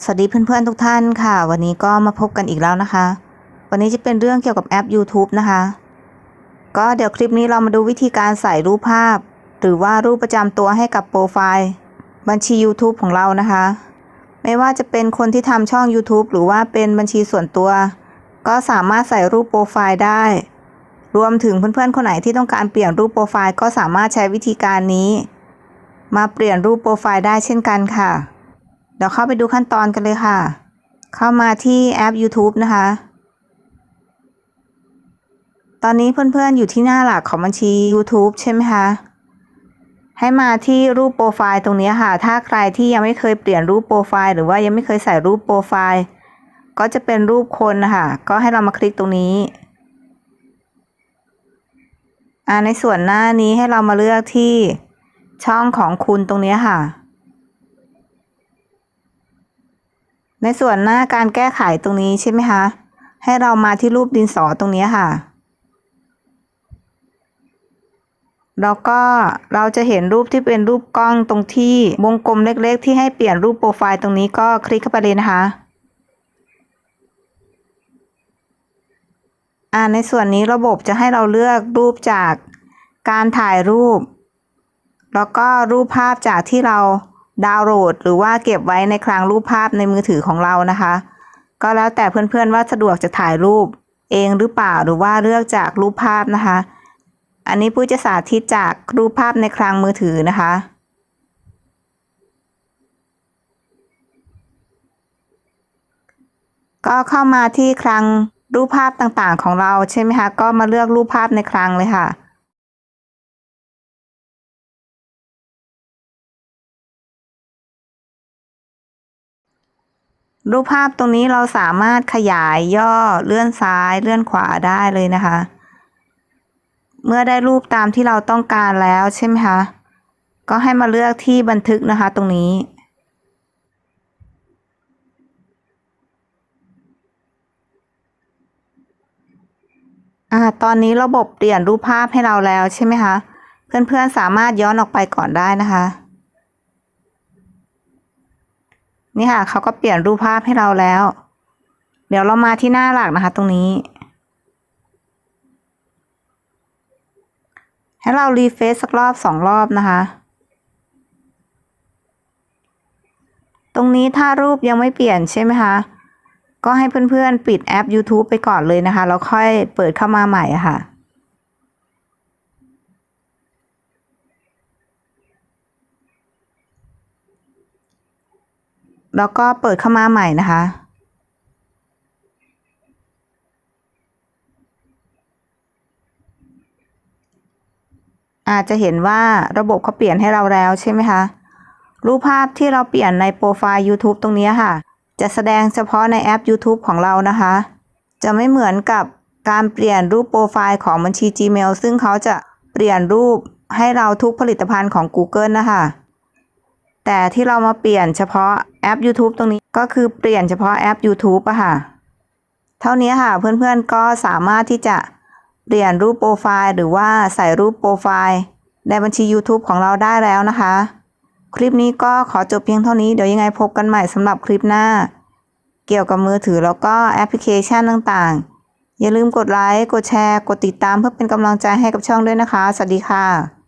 สวัสดีเพื่อนๆทุกท่านค่ะ วันนี้ก็มาพบกันอีกแล้วนะคะ วันนี้จะเป็นเรื่องเกี่ยวกับแอป YouTube นะคะ ก็เดี๋ยวคลิปนี้เรามาดูวิธีการใส่รูปภาพ หรือว่ารูปประจำตัวให้กับโปรไฟล์ บัญชี YouTube ของเรานะคะ ไม่ว่าจะเป็นคนที่ทำช่อง YouTube หรือว่าเป็นบัญชีส่วนตัว ก็สามารถใส่รูปโปรไฟล์ได้ รวมถึงเพื่อนๆคนไหนที่ต้องการเปลี่ยนรูปโปรไฟล์ก็สามารถใช้วิธีการนี้ มาเปลี่ยนรูปโปรไฟล์ได้เช่นกันค่ะ เดี๋ยวเข้าไปดูขั้นตอนกันเลยค่ะ เข้ามาที่แอป YouTube นะคะ ตอนนี้เพื่อนๆอยู่ที่หน้าหลักของบัญชี YouTube ใช่ไหมคะ ให้มาที่รูปโปรไฟล์ตรงนี้ค่ะ ถ้าใครที่ยังไม่เคยเปลี่ยนรูปโปรไฟล์หรือว่ายังไม่เคยใส่รูปโปรไฟล์ ก็จะเป็นรูปคนนะคะก็ให้เรามาคลิกตรงนี้อ่าในส่วนหน้านี้ให้เรามาเลือกที่ช่องของคุณตรงนี้ค่ะ ในส่วนหน้าการแก้ไขตรงนี้ใช่ไหมคะ ให้เรามาที่รูปดินสอตรงนี้ค่ะ แล้วก็เราจะเห็นรูปที่เป็นรูปกล้องตรงที่วงกลมเล็กๆ ที่ให้เปลี่ยนรูปโปรไฟล์ตรงนี้ก็คลิกเข้าไปเลยนะคะอ่าในส่วนนี้ระบบจะให้เราเลือกรูปจากการถ่ายรูป แล้วก็รูปภาพจากที่เรา ดาวน์โหลดหรือว่าเก็บไว้ในคลังรูปภาพในมือถือของเรานะคะ ก็แล้วแต่เพื่อนๆว่าสะดวกจะถ่ายรูปเองหรือเปล่าหรือว่าเลือกจากรูปภาพนะคะ อันนี้ปุ้ยจะสาธิตจากรูปภาพในคลังมือถือนะคะก็เข้ามาที่คลังรูปภาพต่างๆ ของเราใช่ไหมคะ ก็มาเลือกรูปภาพในคลังเลยค่ะ รูปภาพตรงนี้เราสามารถขยายย่อเลื่อนซ้ายเลื่อนขวาได้เลยนะคะ เมื่อได้รูปตามที่เราต้องการแล้วใช่ไหมคะก็ให้มาเลือกที่บันทึกนะคะตรงนี้ อ่าตอนนี้ระบบเปลี่ยนรูปภาพให้เราแล้วใช่ไหมคะ เพื่อนๆสามารถย้อนออกไปก่อนได้นะคะ นี่ค่ะเขาก็เปลี่ยนรูปภาพให้เราแล้ว เดี๋ยวเรามาที่หน้าหลักนะคะ ตรงนี้ ให้เรารีเฟซสักรอบสองรอบนะคะ ตรงนี้ถ้ารูปยังไม่เปลี่ยนใช่ไหมคะ ก็ให้เพื่อนๆ ปิดแอป YouTube ไปก่อนเลยนะคะ แล้วค่อยเปิดเข้ามาใหม่ค่ะ แล้วก็เปิดเข้ามาใหม่นะคะ อาจจะเห็นว่าระบบเขาเปลี่ยนให้เราแล้วใช่ไหมคะ รูปภาพที่เราเปลี่ยนในโปรไฟล์ YouTube ตรงนี้ค่ะ จะแสดงเฉพาะในแอป YouTube ของเรานะคะ จะไม่เหมือนกับการเปลี่ยนรูปโปรไฟล์ของบัญชี Gmail ซึ่งเขาจะเปลี่ยนรูปให้เราทุกผลิตภัณฑ์ของ Google นะคะ แต่ที่เรามาเปลี่ยนเฉพาะแอป YouTube ตรงนี้ก็คือเปลี่ยนเฉพาะแอป YouTube อะค่ะ เท่านี้ค่ะเพื่อนๆก็สามารถที่จะเปลี่ยนรูปโปรไฟล์หรือว่าใส่รูปโปรไฟล์ในบัญชี YouTube ของเราได้แล้วนะคะ คลิปนี้ก็ขอจบเพียงเท่านี้ เดี๋ยวยังไงพบกันใหม่สำหรับคลิปหน้า เกี่ยวกับมือถือแล้วก็แอปพลิเคชันต่างๆ อย่าลืมกดไลค์ กดแชร์ กดติดตามเพื่อเป็นกำลังใจให้กับช่องด้วยนะคะ สวัสดีค่ะ